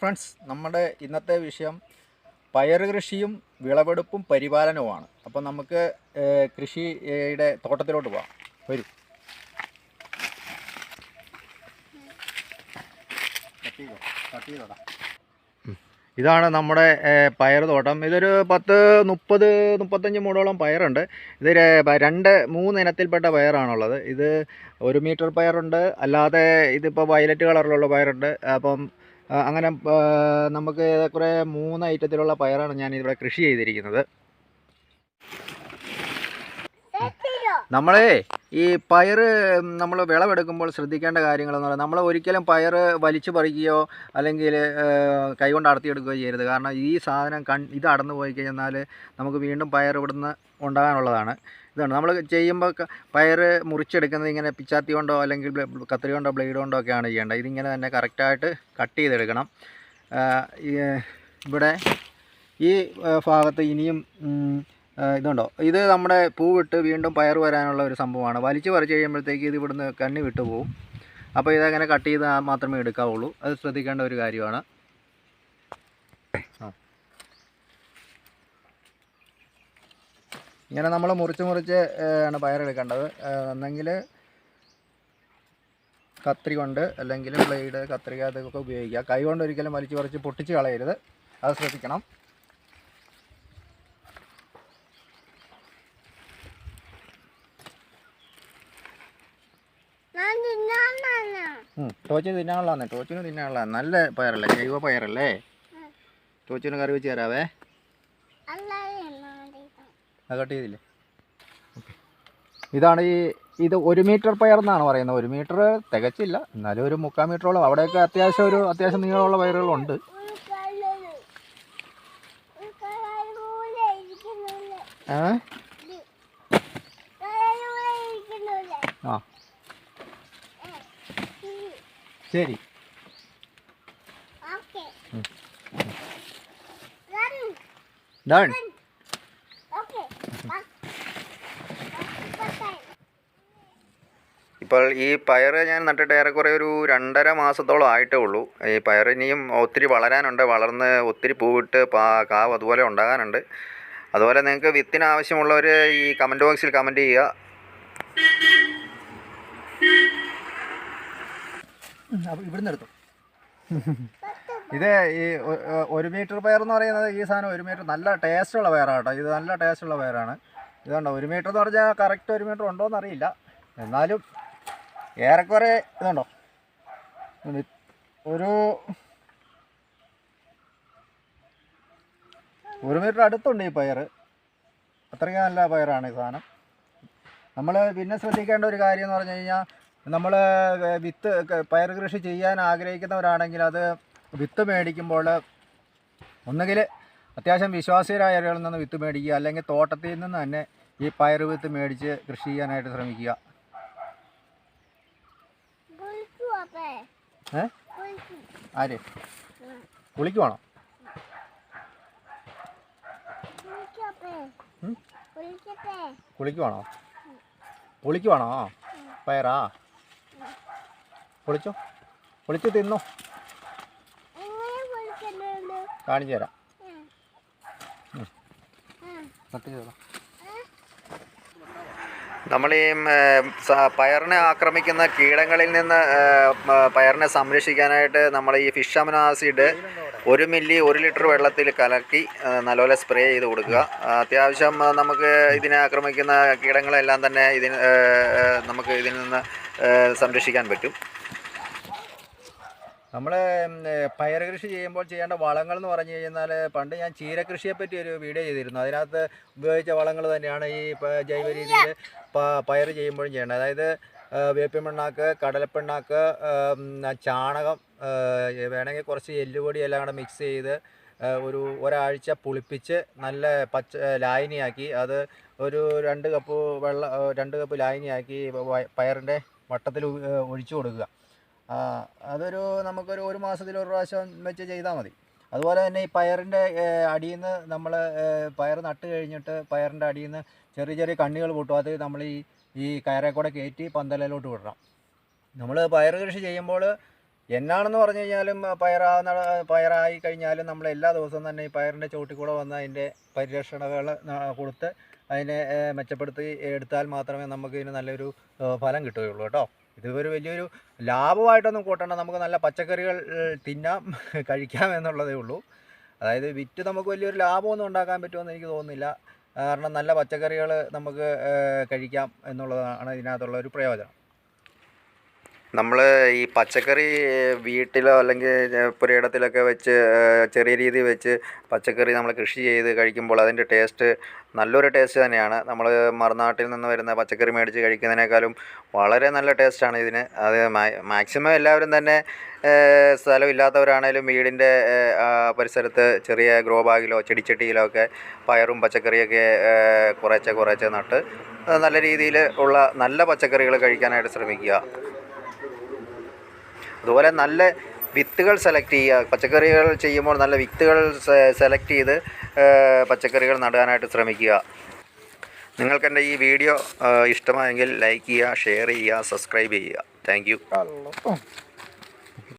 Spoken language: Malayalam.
ഫ്രണ്ട്സ് നമ്മുടെ ഇന്നത്തെ വിഷയം പയർ കൃഷിയും വിളവെടുപ്പും പരിപാലനവുമാണ്. അപ്പോൾ നമുക്ക് കൃഷിയുടെ തോട്ടത്തിലോട്ട് പോകാം വരൂ. ഇതാണ് നമ്മുടെ പയർ തോട്ടം. ഇതൊരു പത്ത് മുപ്പത് മുപ്പത്തഞ്ച് മൂടോളം പയറുണ്ട്. ഇത് രണ്ട് മൂന്ന് ഇനത്തിൽപ്പെട്ട പയറാണുള്ളത്. ഇത് ഒരു മീറ്റർ പയറുണ്ട്. അല്ലാതെ ഇതിപ്പോൾ വയലറ്റ് കളറിലുള്ള പയറുണ്ട്. അപ്പം അങ്ങനെ നമുക്ക് കുറേ മൂന്ന് ഐറ്റത്തിലുള്ള പയറാണ് ഞാൻ ഇവിടെ കൃഷി ചെയ്തിരിക്കുന്നത്. നമ്മളേ ഈ പയർ നമ്മൾ വിളവെടുക്കുമ്പോൾ ശ്രദ്ധിക്കേണ്ട കാര്യങ്ങളെന്ന് പറഞ്ഞാൽ നമ്മൾ ഒരിക്കലും പയർ വലിച്ചു പറിക്കുകയോ അല്ലെങ്കിൽ കൈകൊണ്ട് അടർത്തിയെടുക്കുകയോ ചെയ്യരുത്. കാരണം ഈ സാധനം കൺ ഇത് അടന്നു പോയി കഴിഞ്ഞാൽ നമുക്ക് വീണ്ടും പയർ ഇവിടുന്ന് ഉണ്ടാകാനുള്ളതാണ്. ഇതാണ്. നമ്മൾ ചെയ്യുമ്പോൾ പയർ മുറിച്ചെടുക്കുന്നത് ഇങ്ങനെ പിച്ചാത്തി കൊണ്ടോ അല്ലെങ്കിൽ കത്രി കൊണ്ടോ ബ്ലേഡ് കൊണ്ടോ ഒക്കെയാണ് ചെയ്യേണ്ടത്. ഇതിങ്ങനെ തന്നെ കറക്റ്റായിട്ട് കട്ട് ചെയ്തെടുക്കണം. ഇവിടെ ഈ ഭാഗത്ത് ഇനിയും ഇതുണ്ടോ? ഇത് നമ്മുടെ പൂവിട്ട് വീണ്ടും പയർ വരാനുള്ള ഒരു സംഭവമാണ്. വലിച്ചു പറിച്ചു കഴിയുമ്പോഴത്തേക്ക് ഇത് ഇവിടുന്ന് കണ്ണി വിട്ടു പോകും അപ്പോൾ ഇതങ്ങനെ കട്ട് ചെയ്ത് മാത്രമേ എടുക്കാവുള്ളൂ. അത് ശ്രദ്ധിക്കേണ്ട ഒരു കാര്യമാണ്. ആ. ഇങ്ങനെ നമ്മൾ മുറിച്ച് മുറിച്ച് ആണ് പയറെടുക്കേണ്ടത് എന്നെങ്കിൽ കത്രി കൊണ്ട് അല്ലെങ്കിൽ ബ്ലേഡ് കത്രിക അതൊക്കെ ഉപയോഗിക്കുക. കൈ കൊണ്ട് ഒരിക്കലും വലിച്ചു പറിച്ച് പൊട്ടിച്ച് കളയരുത്. അത് ശ്രദ്ധിക്കണം. ടോച്ചിന് തിന്നാനുള്ളതാണ് ടോച്ചിന് തിന്നാനുള്ളതാണ് നല്ല പയറല്ലേ? ജൈവ പയറല്ലേ? ടോച്ചിന് കറി വെച്ച് തരാവേ. അത് കട്ട് ചെയ്തില്ലേ? ഇതാണ് ഈ ഇത് ഒരു മീറ്റർ പയർ എന്നാണ് പറയുന്നത്. ഒരു മീറ്റർ തികച്ചില്ല. എന്നാലും ഒരു മുക്കാൽ മീറ്ററോളം. അവിടെയൊക്കെ അത്യാവശ്യം ഒരു അത്യാവശ്യം നീളമുള്ള പയറുകളുണ്ട്. ഏ? ആ. ശരി. ഡൺ ഇപ്പോൾ ഈ പയർ ഞാൻ നട്ടിട്ട് ഏറെക്കുറെ ഒരു രണ്ടര മാസത്തോളം ആയിട്ടേ ഉള്ളൂ. ഈ പയർ ഇനിയും ഒത്തിരി വളരാനുണ്ട്. വളർന്ന് ഒത്തിരി പൂവിട്ട് പാ കാവ് അതുപോലെ ഉണ്ടാകാനുണ്ട്. അതുപോലെ നിങ്ങൾക്ക് വിത്തിന് ആവശ്യമുള്ളവർ ഈ കമന്റ് ബോക്സിൽ കമന്റ് ചെയ്യുക. ഇത് ഈ ഒരു മീറ്റർ പയർ എന്ന് പറയുന്നത് ഈ സാധനം ഒരു മീറ്റർ നല്ല ടേസ്റ്റുള്ള പയറാണ് കേട്ടോ. ഇത് നല്ല ടേസ്റ്റുള്ള പയറാണ്. ഇതുണ്ടോ ഒരു മീറ്റർ എന്ന് പറഞ്ഞാൽ കറക്റ്റ് ഒരു മീറ്റർ ഉണ്ടോ എന്നറിയില്ല എന്നാലും ഏറെക്കുറെ ഇതുണ്ടോ? ഇത് ഒരു ഒരു മീറ്റർ അടുത്തുണ്ട് ഈ പയർ അത്രയ്ക്ക് നല്ല പയറാണ് ഈ സാധനം. നമ്മൾ പിന്നെ ശ്രദ്ധിക്കേണ്ട ഒരു കാര്യം എന്ന് പറഞ്ഞു കഴിഞ്ഞാൽ നമ്മൾ വിത്ത് പയർ കൃഷി ചെയ്യാൻ ആഗ്രഹിക്കുന്നവരാണെങ്കിൽ അത് വിത്ത് മേടിക്കുമ്പോൾ ഒന്നുകിൽ അത്യാവശ്യം ആളുകളിൽ നിന്ന് വിത്ത് മേടിക്കുക അല്ലെങ്കിൽ തോട്ടത്തിൽ നിന്ന് തന്നെ ഈ പയർ വിത്ത് മേടിച്ച് കൃഷി ചെയ്യാനായിട്ട് ശ്രമിക്കുക കുളിക്കൂ അപ്പേ ഏ? ആര്? കുളിക്കുവാണോ കുളിക്കുവാണോ കുളിക്കുവാണോ പയറാ? കുളിച്ചോ കുളിച്ച് തിന്നോ. കാണിച്ചു തരാം. കട്ട് ചെയ്തോ? നമ്മൾ ഈ പയറിനെ ആക്രമിക്കുന്ന കീടങ്ങളിൽ നിന്ന് പയറിനെ സംരക്ഷിക്കാനായിട്ട് നമ്മൾ ഈ ഫിഷ് അമിനോ ആസിഡ് ഒരു മില്ലി ഒരു ലിറ്റർ വെള്ളത്തിൽ കലക്കി നല്ലപോലെ സ്പ്രേ ചെയ്ത് കൊടുക്കുക. അത്യാവശ്യം നമുക്ക് ഇതിനെ ആക്രമിക്കുന്ന കീടങ്ങളെല്ലാം തന്നെ ഇതിന് നമുക്ക് ഇതിൽ നിന്ന് സംരക്ഷിക്കാൻ പറ്റും. നമ്മൾ പയർ കൃഷി ചെയ്യുമ്പോൾ ചെയ്യേണ്ട വളങ്ങൾ എന്ന് പറഞ്ഞു കഴിഞ്ഞാൽ പണ്ട് ഞാൻ ചീര കൃഷിയെ പറ്റി ഒരു വീഡിയോ ചെയ്തിരുന്നു. അതിനകത്ത് ഉപയോഗിച്ച വളങ്ങൾ തന്നെയാണ് ഈ ജൈവ രീതിയിൽ പയർ ചെയ്യുമ്പോഴും ചെയ്യേണ്ടത് അതായത് വേപ്പിമണ്ണാക്ക് കടലപ്പിണ്ണാക്ക് ചാണകം വേണമെങ്കിൽ കുറച്ച് എല്ലുപൊടി എല്ലാം കൂടെ മിക്സ് ചെയ്ത് ഒരു ഒരാഴ്ച പുളിപ്പിച്ച് നല്ല പച്ച ലായനിയാക്കി. അത് ഒരു രണ്ട് കപ്പ് വെള്ളം രണ്ട് കപ്പ് ലായനിയാക്കി പയറിന്റെ വട്ടത്തിൽ ഒഴിച്ചു കൊടുക്കുക. അതൊരു നമുക്കൊരു ഒരു മാസത്തിൽ ഒരു പ്രാവശ്യം വെച്ച് ചെയ്താൽ മതി. അതുപോലെ തന്നെ ഈ പയറിന്റെ അടിയിൽ നിന്ന് നമ്മൾ പയർ നട്ട് കഴിഞ്ഞിട്ട് പയറിന്റെ അടിയിൽ നിന്ന് ചെറിയ ചെറിയ കണ്ണികൾ പൊട്ടും അത് നമ്മൾ ഈ ഈ കയറെ കൂടെ കയറ്റി പന്തലിലോട്ട് വിടണം. നമ്മൾ പയർ കൃഷി ചെയ്യുമ്പോൾ എന്നാണെന്ന് പറഞ്ഞു കഴിഞ്ഞാലും പയറാവുന്ന പയറായി കഴിഞ്ഞാലും നമ്മൾ എല്ലാ ദിവസവും തന്നെ ഈ പയറിന്റെ ചോട്ടിൽ കൂടെ വന്ന് അതിന്റെ പരിരക്ഷണകൾ കൊടുത്ത് അതിനെ മെച്ചപ്പെടുത്തി എടുത്താൽ മാത്രമേ നമുക്ക് ഇതിന് നല്ലൊരു ഫലം കിട്ടുകയുള്ളൂ കേട്ടോ. ഇത് ഒരു വലിയൊരു ലാഭമായിട്ടൊന്നും കൂട്ടണ്ട. നമുക്ക് നല്ല പച്ചക്കറികൾ തിന്നാം കഴിക്കാം എന്നുള്ളതേ ഉള്ളൂ. അതായത് വിറ്റ് നമുക്ക് വലിയൊരു ലാഭമൊന്നും ഉണ്ടാക്കാൻ പറ്റുമെന്ന് എനിക്ക് തോന്നുന്നില്ല. കാരണം നല്ല പച്ചക്കറികൾ നമുക്ക് കഴിക്കാം എന്നുള്ളതാണ് ഇതിനകത്തുള്ള ഒരു പ്രയോജനം. നമ്മൾ ഈ പച്ചക്കറി വീട്ടിലോ അല്ലെങ്കിൽ പുരയിടത്തിലൊക്കെ വെച്ച് ചെറിയ രീതിയിൽ വെച്ച് പച്ചക്കറി നമ്മൾ കൃഷി ചെയ്ത് കഴിക്കുമ്പോൾ അതിന്റെ ടേസ്റ്റ് നല്ലൊരു ടേസ്റ്റ് തന്നെയാണ്. നമ്മൾ മറുനാട്ടിൽ നിന്ന് വരുന്ന പച്ചക്കറി മേടിച്ച് കഴിക്കുന്നതിനേക്കാളും വളരെ നല്ല ടേസ്റ്റാണ് ഇതിന്. അത് മാക്സിമം എല്ലാവരും തന്നെ സ്ഥലമില്ലാത്തവരാണേലും വീടിന്റെ പരിസരത്ത് ചെറിയ ഗ്രോ ബാഗിലോ ചെടിച്ചട്ടിയിലോ ഒക്കെ പയറും പച്ചക്കറിയൊക്കെ കുറേച്ചെ കുറേച്ചെ നട്ട് നല്ല രീതിയിൽ ഉള്ള നല്ല പച്ചക്കറികൾ കഴിക്കാനായിട്ട് ശ്രമിക്കുക. അതുപോലെ നല്ല വിത്തുകൾ സെലക്ട് ചെയ്യുക. പച്ചക്കറികൾ ചെയ്യുമ്പോൾ നല്ല വിത്തുകൾ സെലക്ട് ചെയ്ത് പച്ചക്കറികൾ നടാനായിട്ട് ശ്രമിക്കുക. നിങ്ങൾക്കെന്റെ ഈ വീഡിയോ ഇഷ്ടമായെങ്കിൽ ലൈക്ക് ചെയ്യുക ഷെയർ ചെയ്യുക സബ്സ്ക്രൈബ് ചെയ്യുക. Thank you.